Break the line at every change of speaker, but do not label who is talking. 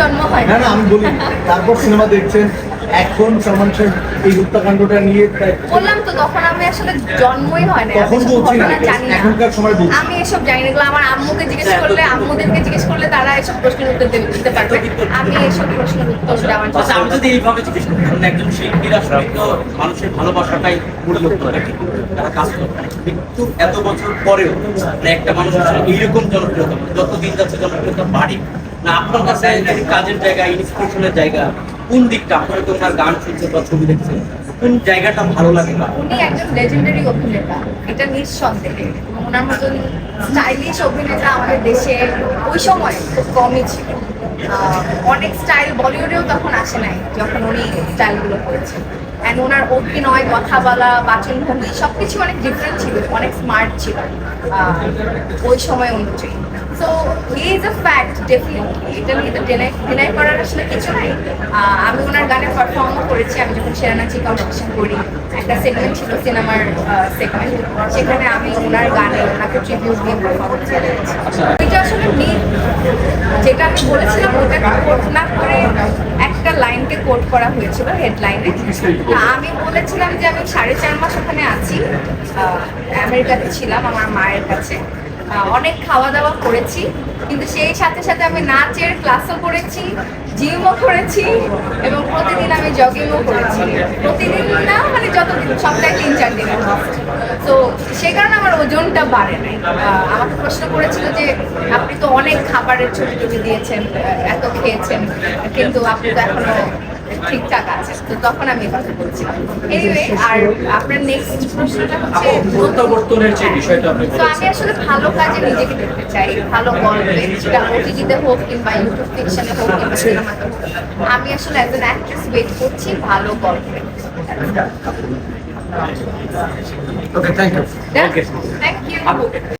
জন্ম হয়।
না না আমি বলি তারপর সিনেমা দেখছেন। এখন সালমান শাহ এই হত্যাকাণ্ডটা নিয়ে
বললাম তো তখন আমি আসলে জন্মই হয় না
তখন বলছি না এখনকার সময় বলছি।
আমি এসব জানি না আমার আম্মুকে জিজ্ঞেস করলে আম্মুদেরকে জিজ্ঞেস করলে তারা এসব প্রশ্নের উত্তর দিতে পারবে। আমি এসব প্রশ্নের উত্তর দেওয়ার
আচ্ছা আমি যদি এইভাবে জিজ্ঞেস করি একজন শিল্পীরা আসলে তো মানুষের ভালোবাসাটাই মূল্য করে। রাখে তারা কাজ করে। রাখে। কিন্তু এত বছর পরেও মানে একটা মানুষ আসলে এইরকম জনপ্রিয়তা মানে যত দিন যাচ্ছে জনপ্রিয়তা বাড়ে। না আপনার কাছে কাজের জায়গা ইন্সপিরেশনের জায়গা কোন দিকটা? আপনারা তো গান শুনছেন বা ছবি দেখছেন কোন জায়গাটা ভালো লাগে না
উনি একজন লেজেন্ডারি অভিনেতা। এটা নিঃসন্দেহে। ওনার মতন স্টাইলিশ অভিনেতা আমাদের দেশে ওই সময় খুব কমই ছিল। অনেক স্টাইল বলিউডেও তখন আসে নাই যখন উনি স্টাইলগুলো করেছেন। অ্যান্ড ওনার অভিনয় কথা বলা বাচনভঙ্গি সব কিছু অনেক ডিফারেন্ট ছিল অনেক স্মার্ট ছিল ওই সময় অনুযায়ী so he is a fact definitely এটা নিয়ে তো ডিনাই ডিনাই করার আসলে কিছু নাই। আমি ওনার গানে পারফর্মও করেছি আমি যখন সেরানাচি কম্পিটিশন করি একটা সেগমেন্ট ছিল সিনেমার সেগমেন্ট সেখানে আমি ওনার গানে ওনাকে ট্রিবিউট দিয়ে পারফর্ম করেছি। ওইটা আসলে মিথ যেটা আমি বলেছিলাম ওটাকে কোট না করে একটা লাইনকে কোট করা হয়েছিল হেডলাইনে আমি বলেছিলাম যে আমি সাড়ে চার মাস ওখানে আছি আমেরিকাতে ছিলাম আমার মায়ের কাছে। অনেক খাওয়া দাওয়া করেছি, কিন্তু সেই সাথে সাথে আমি নাচের ক্লাসও করেছি জিমও করেছি, এবং প্রতিদিন আমি জগিংও করেছি। প্রতিদিন না মানে যতদিন, সপ্তাহে তিন চার দিন তো সে কারণে আমার ওজনটা বাড়ে নাই। আমাকে প্রশ্ন করেছিল যে আপনি তো অনেক খাবারের ছবি টবি দিয়েছেন এত খেয়েছেন কিন্তু আপনি তো এখনও ঠিকঠাক আছে তো তখন আমি কথা বলছিলাম। এনিওয়ে আর আপনার নেক্সট প্রশ্নটা হচ্ছে
প্রত্যাবর্তনের যে বিষয়টা আপনি
তো আমি আসলে ভালো কাজে নিজেকে দেখতে চাই ভালো গল্পে সেটা ওটিজিতে হোক কিংবা ইউটিউব ফিকশনে হোক কিংবা সিনেমাতে হোক। আমি আসলে অ্যান অ্যাক্ট্রেস ওয়েট করছি ভালো গল্পে।
Okay, thank you.
Yeah. Okay. Thank you.